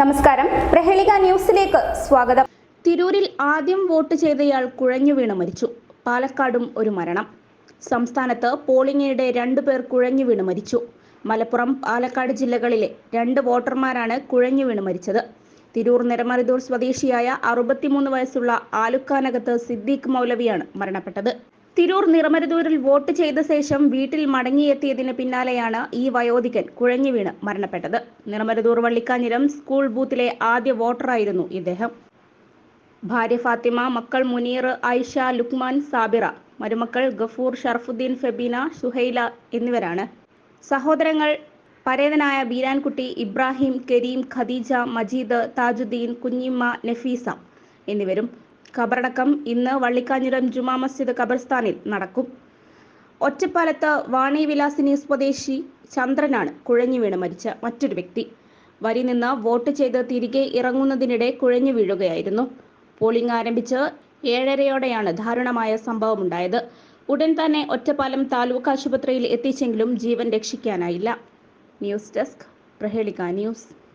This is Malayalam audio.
നമസ്കാരം. പ്രഹേളിക ന്യൂസിലേക്ക് സ്വാഗതം. തിരൂരിൽ ആദ്യം വോട്ട് ചെയ്തയാൾ കുഴഞ്ഞു വീണ് മരിച്ചു. പാലക്കാടും ഒരു മരണം. സംസ്ഥാനത്ത് പോളിംഗിനിടെ രണ്ടുപേർ കുഴഞ്ഞു വീണ് മരിച്ചു. മലപ്പുറം പാലക്കാട് ജില്ലകളിലെ രണ്ട് വോട്ടർമാരാണ് കുഴഞ്ഞു വീണ് മരിച്ചത്. തിരൂർ നിരമറിദൂർ സ്വദേശിയായ അറുപത്തിമൂന്ന് വയസ്സുള്ള ആലുക്കാനകത്ത് സിദ്ദീഖ് മൗലവിയാണ് മരണപ്പെട്ടത്. തിരൂർ നിറമരുതൂരിൽ വോട്ട് ചെയ്ത ശേഷം വീട്ടിൽ മടങ്ങിയെത്തിയതിന് പിന്നാലെയാണ് ഈ വയോധികൻ കുഴഞ്ഞു വീണ് മരണപ്പെട്ടത്. നിറമരുതൂർ വള്ളിക്കാഞ്ഞിരം സ്കൂൾ ബൂത്തിലെ ആദ്യ വോട്ടറായിരുന്നു ഇദ്ദേഹം. ഭാര്യ ഫാത്തിമ മക്കൾ മുനീർ ഐഷ ലുക്മാൻ സാബിറ മരുമക്കൾ ഗഫൂർ ഷർഫുദ്ദീൻ ഫെബീന സുഹൈല എന്നിവരാണ്. സഹോദരങ്ങൾ പരേതനായ ബീരാൻകുട്ടി ഇബ്രാഹിം കരീം ഖദീജ മജീദ് താജുദ്ദീൻ കുഞ്ഞിമ്മ നഫീസ എന്നിവരും ഖബറടക്കം ഇന്ന് വള്ളിക്കാഞ്ഞിരം ജുമാ മസ്ജിദ് ഖബർസ്ഥാനിൽ നടക്കും. ഒറ്റപ്പാലത്ത് വാണി വിലാസിനി സ്വദേശി ചന്ദ്രനാണ് കുഴഞ്ഞു വീണ് മരിച്ച മറ്റൊരു വ്യക്തി. വരി നിന്ന് വോട്ട് ചെയ്ത് തിരികെ ഇറങ്ങുന്നതിനിടെ കുഴഞ്ഞു വീഴുകയായിരുന്നു. പോളിംഗ് ആരംഭിച്ച് ഏഴരയോടെയാണ് ദാരുണമായ സംഭവമുണ്ടായത്. ഉടൻ തന്നെ ഒറ്റപ്പാലം താലൂക്ക് ആശുപത്രിയിൽ എത്തിച്ചെങ്കിലും ജീവൻ രക്ഷിക്കാനായില്ല. News desk Prahelika news.